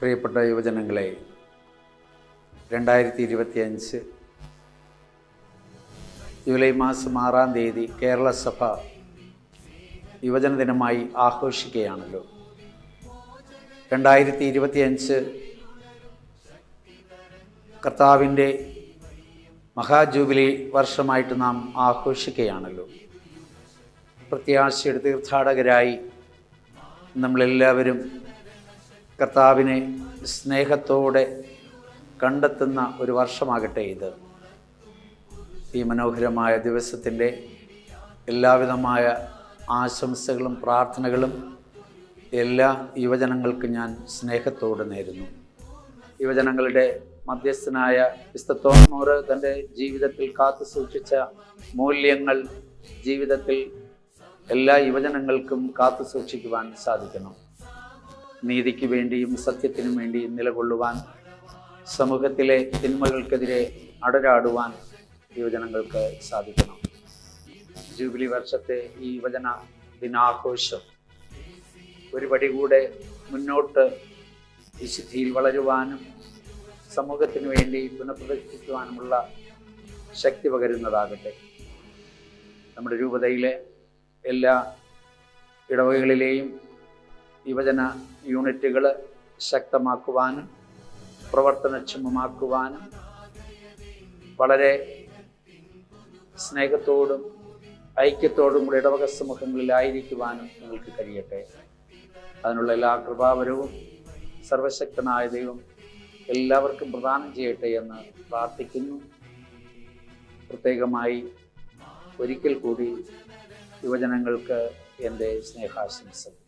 പ്രിയപ്പെട്ട യുവജനങ്ങളെ രണ്ടായിരത്തി ഇരുപത്തിയഞ്ച് ജൂലൈ മാസം ആറാം തീയതി കേരള സഭ യുവജന ദിനമായി ആഘോഷിക്കുകയാണല്ലോ. രണ്ടായിരത്തി ഇരുപത്തിയഞ്ച് കർത്താവിന്റെ മഹാജൂബിലി വർഷമായിട്ട് നാം ആഘോഷിക്കുകയാണല്ലോ. പ്രത്യാശയുടെ തീർത്ഥാടകരായി നമ്മളെല്ലാവരും കർത്താവിനെ സ്നേഹത്തോടെ കണ്ടെത്തുന്ന ഒരു വർഷമാകട്ടെ ഇത്. ഈ മനോഹരമായ ദിവസത്തിന്റെ എല്ലാവിധമായ ആശംസകളും പ്രാർത്ഥനകളും എല്ലാ യുവജനങ്ങൾക്കും ഞാൻ സ്നേഹത്തോടെ നേരുന്നു. യുവജനങ്ങളുടെ മധ്യസ്ഥനായ വിസ്തത്തോമോറ് തന്റെ ജീവിതത്തിൽ കാത്തു സൂക്ഷിച്ച മൂല്യങ്ങൾ ജീവിതത്തിൽ എല്ലാ യുവജനങ്ങൾക്കും കാത്തു സൂക്ഷിക്കുവാൻ സാധിക്കണം. നീതിക്ക് വേണ്ടിയും സത്യത്തിനും വേണ്ടിയും നിലകൊള്ളുവാൻ സമൂഹത്തിലെ തിന്മകൾക്കെതിരെ അടരാടുവാൻ യുവജനങ്ങൾക്ക് സാധിക്കണം. ജൂബിലി വർഷത്തെ ഈ യുവജന ദിനാഘോഷം ഒരു പടി കൂടെ മുന്നോട്ട് വിശുദ്ധിയിൽ വളരുവാനും സമൂഹത്തിന് വേണ്ടി പുനഃപ്രദർശിപ്പിക്കുവാനുമുള്ള ശക്തി പകരുന്നതാകട്ടെ. നമ്മുടെ രൂപതയിലെ എല്ലാ ഇടവകളിലെയും യുവജന യൂണിറ്റുകൾ ശക്തമാക്കുവാനും പ്രവർത്തനക്ഷമമാക്കുവാനും വളരെ സ്നേഹത്തോടും ഐക്യത്തോടും കൂടി ഇടവക സമൂഹങ്ങളിലായിരിക്കുവാനും നിങ്ങൾക്ക് കഴിയട്ടെ. അതിനുള്ള എല്ലാ കൃപാവരവും സർവശക്തനായ ദൈവം എല്ലാവർക്കും പ്രദാനം ചെയ്യട്ടെ എന്ന് പ്രാർത്ഥിക്കുന്നു. പ്രത്യേകമായി ഒരിക്കൽ കൂടി യുവജനങ്ങൾക്ക് എന്റെ സ്നേഹാശംസകൾ.